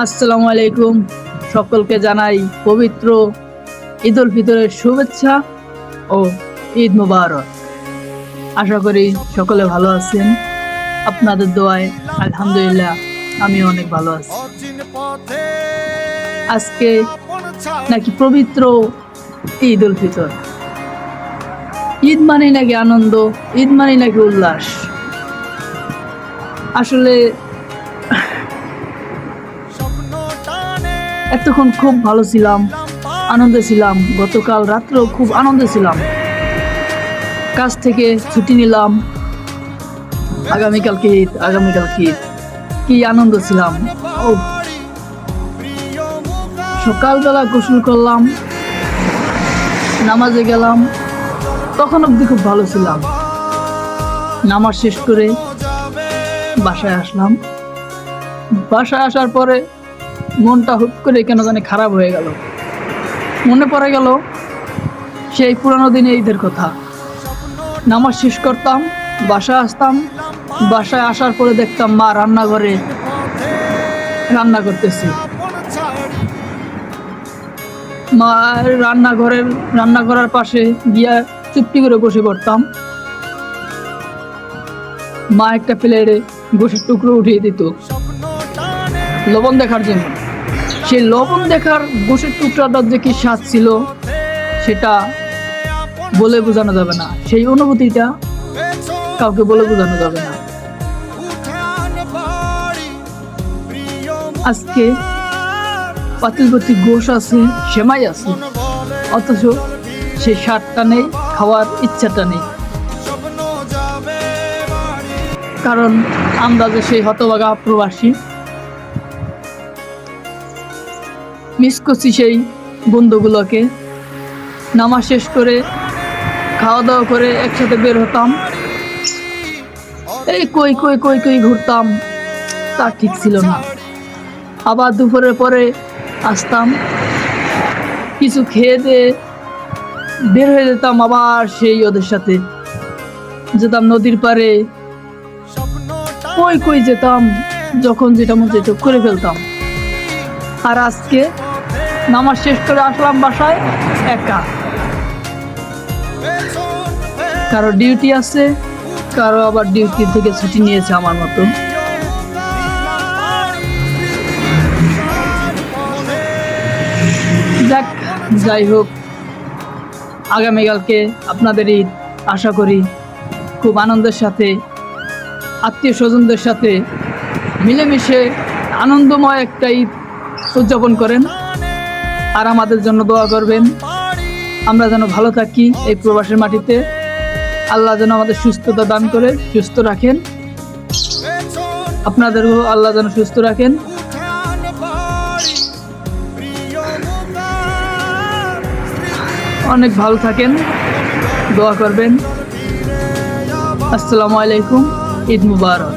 আসসালামু আলাইকুম। সকলকে জানাই পবিত্র ঈদ উল ফিতরের শুভেচ্ছা ও ঈদ মুবারক। আশা করি সকলে ভালো আছেন। আপনাদের দোয়ায় আলহামদুলিল্লাহ আমি অনেক ভালো আছি। আজকে নাকি পবিত্র ঈদ উল ফিতর। ঈদ মানে নাকি আনন্দ, ঈদ মানে নাকি উল্লাস। আসলে এতক্ষণ খুব ভালো ছিলাম, আনন্দে ছিলাম। গতকাল রাত্রেও খুব আনন্দে ছিলাম। কাজ থেকে ছুটি নিলাম। আগামীকালকে ঈদ আগামীকালকে ঈদ। কি আনন্দ ছিলাম। ও, সকালবেলা গোসল করলাম, নামাজে গেলাম, তখন অবধি খুব ভালো ছিলাম। নামাজ শেষ করে বাসায় আসলাম। বাসায় আসার পরে মনটা হুট করে কেন জানি খারাপ হয়ে গেল। মনে পড়ে গেল সেই পুরানো দিনে ঈদের কথা। নামাজ শেষ করতাম, বাসায় আসতাম, বাসায় আসার পরে দেখতাম মা রান্নাঘরে রান্না করতেছে। মা রান্নাঘরের রান্না করার পাশে গিয়া চুপটি করে বসে পড়তাম। মা একটা প্লেটে গোসের টুকরো উঠিয়ে দিত। লবণ দেখার জন্য। সেই লবণ দেখার গোসের টুকরাটার যে কি স্বাদ ছিল, সেটা বলে বোঝানো যাবে না। সেই অনুভূতিটা কাউকে বলে বোঝানো যাবে না। আজকে পাতিলবর্তী গোশ আছে, সেমাই আছে, অথচ সেই স্বাদটা নেই, খাওয়ার ইচ্ছাটা নেই। কারণ আমরা যে সেই হতভাগা প্রবাসী মিস করছি সেই বন্ধুগুলোকে। নামাজ শেষ করে খাওয়া দাওয়া করে একসাথে বের হতাম। এই কই কই কই কই ঘুরতাম, তা ঠিক ছিল না। আবার দুপুরের পরে আসতাম। কিছু খেয়ে দিয়ে বের হয়ে যেতাম আবার সেই ওদের সাথে। যেতাম নদীর পাড়ে। কই কই যেতাম, যখন যেটা মন যেত করে ফেলতাম। আর আজকে নামাজ শেষ করে আসলাম বাসায় একা। কারও ডিউটি আছে, কারও আবার ডিউটি থেকে ছুটি নিয়েছে আমার মতো। যাক, যাই হোক, আগামীকালকে আপনাদের ঈদ, আশা করি খুব আনন্দের সাথে, আত্মীয় স্বজনদের সাথে মিলেমিশে আনন্দময় একটা ঈদ উদযাপন করেন। আর আমাদের জন্য দোয়া করবেন। আমরা যেন ভালো থাকি এই প্রবাসের মাটিতে। আল্লাহ যেন আমাদের সুস্থতা দান করে, সুস্থ রাখেন। আপনাদেরও আল্লাহ যেন সুস্থ রাখেন। অনেক ভালো থাকেন। দোয়া করবেন। আসসালামু আলাইকুম। ঈদ মুবারক।